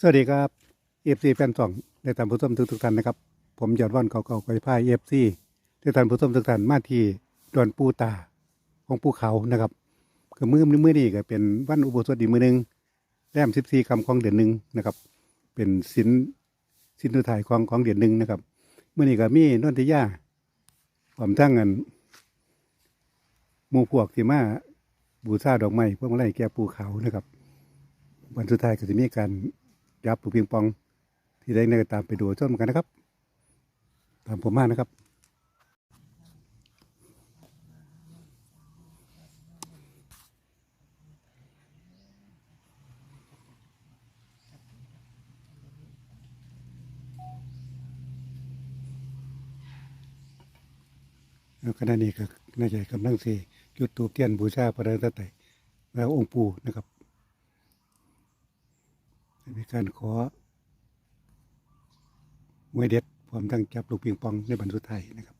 สวัสดีครับเอฟซีแฟนสองในท่านผู้ชมทุกทุกท่านนะครับ ผมยอดว่านเก่าๆไยพายเอฟซีในท่านผู้ชมทุกท่านมาที่ดอนปูตาของภูเขานะครับก็มือมือนี้ก็เป็นวันอุโบสถอีกมือหนึ่งแรมสิบสี่คำของเดือนหนึ่งนะครับ เป็นสินสินทุถ่ายของของเดือนหนึ่งนะครับมื่อนี้ก็มีนนทิยาผมทั้งเงินมูพวกที่มาบูชาดอกไม้พวกมาไล่แก่ภูเขานะครับ วันสุดท้ายก็จะมีการ ยับลูปิงปอง ที่ได้เนตามไปดูชมกันนะครับ ตามผมมานะครับแล้วขณะนี้ก็น่าจะกำลังสีจุดตูเทียนบูชาพระรัตนตรัยแล้วองค์ปู่นะครับ มีการขอมวยเด็ดพร้อมทั้งจับลูกปิงปองในบรรทุไทยนะครับ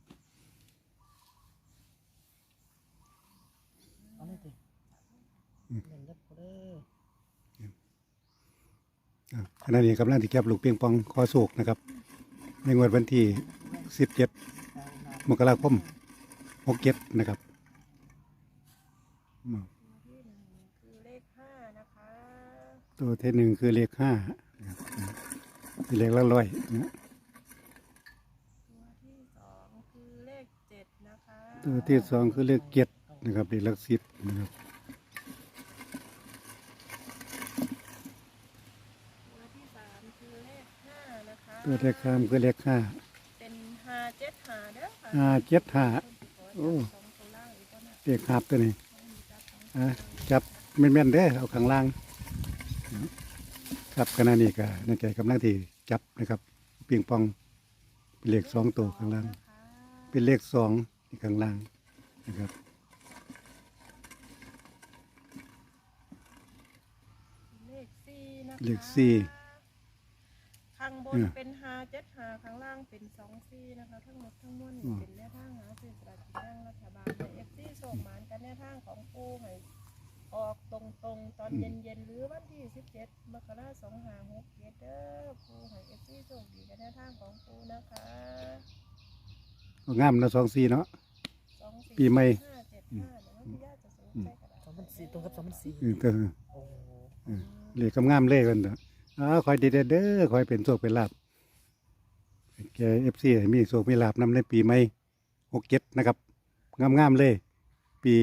อาเลยดิเล่นเล็บเลยอ่าขณะนี้กำลังที่จับลูกปิงปองขอโศกนะครับ ในงวดวันที่ 17เอาน้มกราคม67นะครับอืมที่หนึ่งคือเลขห้านะคะ ตัวที่หนึ่งคือเลขห้านะครับคือเลขละร้อยนะตัวที่สองคือเลขเจ็ดนะคะตัวที่สองคือเลขเจ็ดนะครับเลขหลักสิบนะครับตัวที่สามคือเลขห้านะคะตัวเลขข้ามคือเลขห้าเป็นห้าเจ็ดห้าเด้อค่ะห้าเจ็ดห้าโอ้สองตัวล่างอีกก็น่ะเลขหาบตัวนี้จับสองอะจับแม่นๆเด้อเอาข้างล่าง ครับขณะนี้ก็นักใจกำลังที่จับนะครับปิงปองเป็นเลขสองตัวข้างล่างนะคะเป็นเลขสองที่ข้างล่างนะครับเลขสี่นะคะเลขสี่ข้างบนอะเป็นห้าเจ็ดห้าข้างล่างเป็นสองสี่นะคะทั้งหมดทั้งมวลอืมเป็นแนวทางหาสื่อสลารกินแบ่งรัฐบาลในเอฟซีส่งหมานกันแนวทางของปูให้ ออกตรงๆตอนเย็นๆหรือวันที่17มกราคม2567เด้อปูให้เอฟซีโชคดีกันแนวทางของปูนะคะงามนะสองสี่เนาะ24ปีใหม่575เดี๋ยวมันพี่ย่าจะสูงใจกระดาษำสองพันสี่ตรงกับสองพันสี่เออตัวโอ้เออเลขงามๆเลยกันเถอะอ๋อคอยดีเด้อคอยเป็นโชคเป็นลาบแกเอฟซีมีโชคมีลาบนำในปีใหม่หกเจ็ดนะครับ งามๆเลย ปี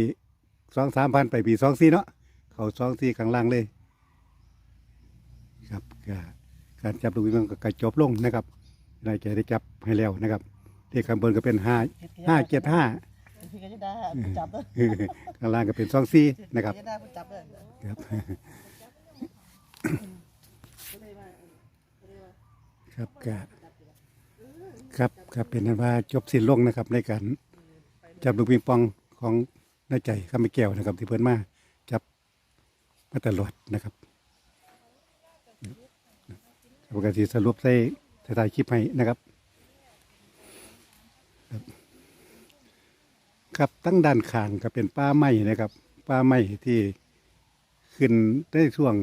สองสามพันไปปีสองสี่เนาะเขาสองสี่ข้างล่างเลย ครับก็การจับลูกปิงปองก็กระจบลงนะครับนายแกได้จับให้แล้วนะครับเลขข้างบนก็เป็นห้าห้าเจ็ดห้าพี่ก็จะได้ผู้จับเลยข้างล่างก็เป็นสองสี่นะครับจะได้ผู้จับเลยครับครับก็ครับครับเป็นนั้นว่าจบสิ้นลงนะครับในการจับลูกปิงปองของ น้าใจข้าไม่แก้วนะครับ ที่เพิ่นมาจับมาตลอดนะครับปกติสรุปใส่ใส่ถ่ายคลิปให้นะครับ ครับตั้งด้านข้างก็เป็นป้าไม้นะครับป้าไม้ที่ขึ้นได้ช่วง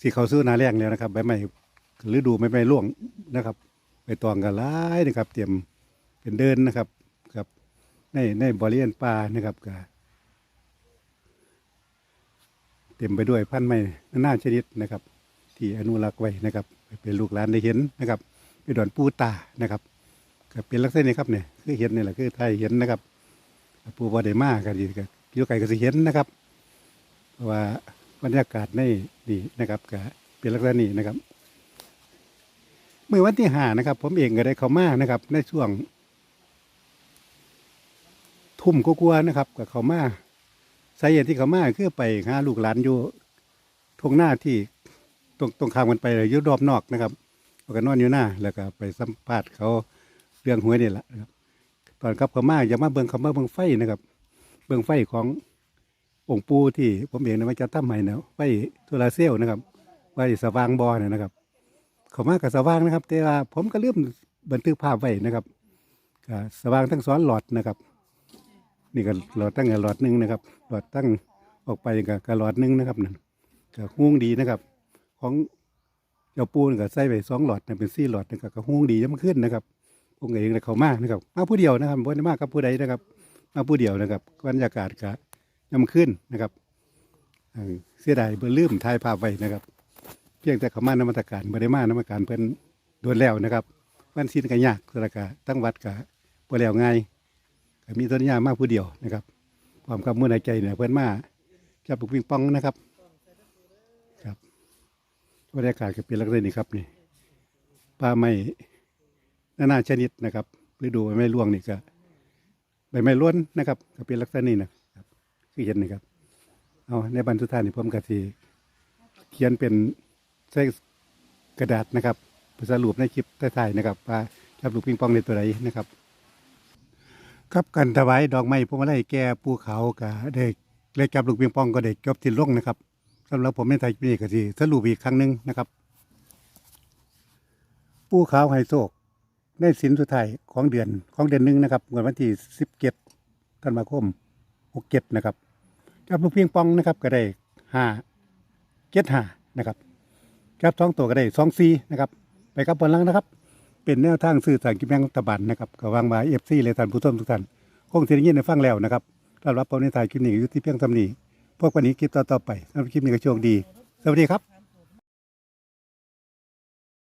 สีเขาซื้อนาแรงแล้วนะครับใบไม้ฤดูใบไม้ร่วงนะครับใบตองกันหลายนะครับ เตรียมเป็นเดินนะครับ ในในบริเวณป่านะครับก็เต็มไปด้วยพันธุ์ไม้นานาชนิดนะครับ ที่อนุรักษ์ไว้นะครับ เป็นลูกหลานได้เห็นนะครับเป็นดอนปูตานะครับก็เป็นลักษณะนี้ครับเนี่ยคือเห็นนี่แหละคือไทยเห็นนะครับปูบอด้มากกันดีก็อยู่ไกลก็สิเห็นนะครับเพราะว่าบรรยากาศในดีนะครับก็เป็นลักษณะนี้นะครับเมื่อวันที่หานะครับ ผมเองก็ได้เข้ามานะครับ ในช่วง ทุ่มกลัวนะครับกับเขามาสาเหตุที่เขามาคือไปหาลูกหลานอยู่ทงหน้าที่ตรงตรงข้ามกันไปเลยยู่รอบนอกนะครับเขาก็นอนอยู่หน้าแล้วก็ไปสัมภาษณ์เขาเรื่องหวยนี่แหละครับตอนครับเขามาอย่ามาเบิ่งเขามาเบิ่งไฟนะครับ เบิ่งไฟขององค์ปู่ที่ผมเองนะมันจะตั้มใหม่นะไฟโซลาเซลนะครับไฟสว่างบอเนี่ยนะครับ เขามากับสว่างนะครับ แต่ว่าผมก็เริ่มบันทึกภาพไว้นะครับสว่างทั้งซ้อนหลอดนะครับ นี่ก็หลอดตั้งหลอดหนึ่งนะครับ หลอดตั้งออกไปกับกับหลอดหนึ่งนะครับนั่นก็ห่วงดีนะครับ ของเจ้าปูนก็ใส่ไปสองหลอดนะเป็นสี่หลอดนะครับก็ห่วงดีจะมันขึ้นนะครับองค์เองเลยเขามานะครับมาผู้เดียวนะครับบ่ได้มากับผู้ใดนะครับมาผู้เดียวนะครับบรรยากาศก็ยำขึ้นนะครับเสียดายเบอร์ลืมถ่ายภาพไว้นะครับ เพียงแต่เขามานมัสการบ่ได้มานมัสการเพิ่นโดนแล้วนะครับวันสิ้นก็ยากสระกะตั้งวัดก็บ่แล้วง่าย มีต้นยามากผู้เดียวนะครับพร้อมกับมือในใจเนี่ยเพิ่นมาจับปุกปิงปองนะครับ ครับบรรยากาศก็เป็นลักษณะนี้ครับนี่ป่าไม้นานาชนิดนะครับฤดูใบไม้ร่วงนี่ก็ใบไม้ล้วนนะครับก็เป็นลักษณะนี้นะครับคือเห็นนี่ครับเอาในบรรทุท่านนี่ผมก็สิเขียนเป็นใส่กระดาษนะครับพัสรุปในคลิปท้ายๆนะครับว่าจับลูกปิงปองในตัวใดนะครับ ครับการถวายดอกไม้พวงมาลัยแก่ปูเขากับเด็กเล็กจับลูกปิงปองก็เด็กจบที่ลงนะครับสำหรับผมในไทยนี่ก็สิสรุปอีกครั้งหนึ่งนะครับปูขาวไฮโซกในสินสุดท้ายของเดือนของเดือนหนึ่งนะครับวันที่สิบเจ็ดธันวาคมหกเจ็ดนะครับจับลูกปิงปองนะครับ ก็ได้ห้าเจ็ดห้านะครับจับสองตัวก็ได้สองซีนะครับ ไปกับบนลังนะครับ เป็นแนวทางสื่อสารกิจแมงรัฐบาลนะครับก็วางมาเอฟซีเลยท่านผู้ชมทุกท่านคงจะได้ยินในฟังแล้วนะครับสำหรับผมในถ่ายคลิปนี้อยู่ที่เพียงทำนี้พวกวันนี้คลิปต่อๆไปสำหรับคลิปนี้ก็โชคดี สวัสดีครับ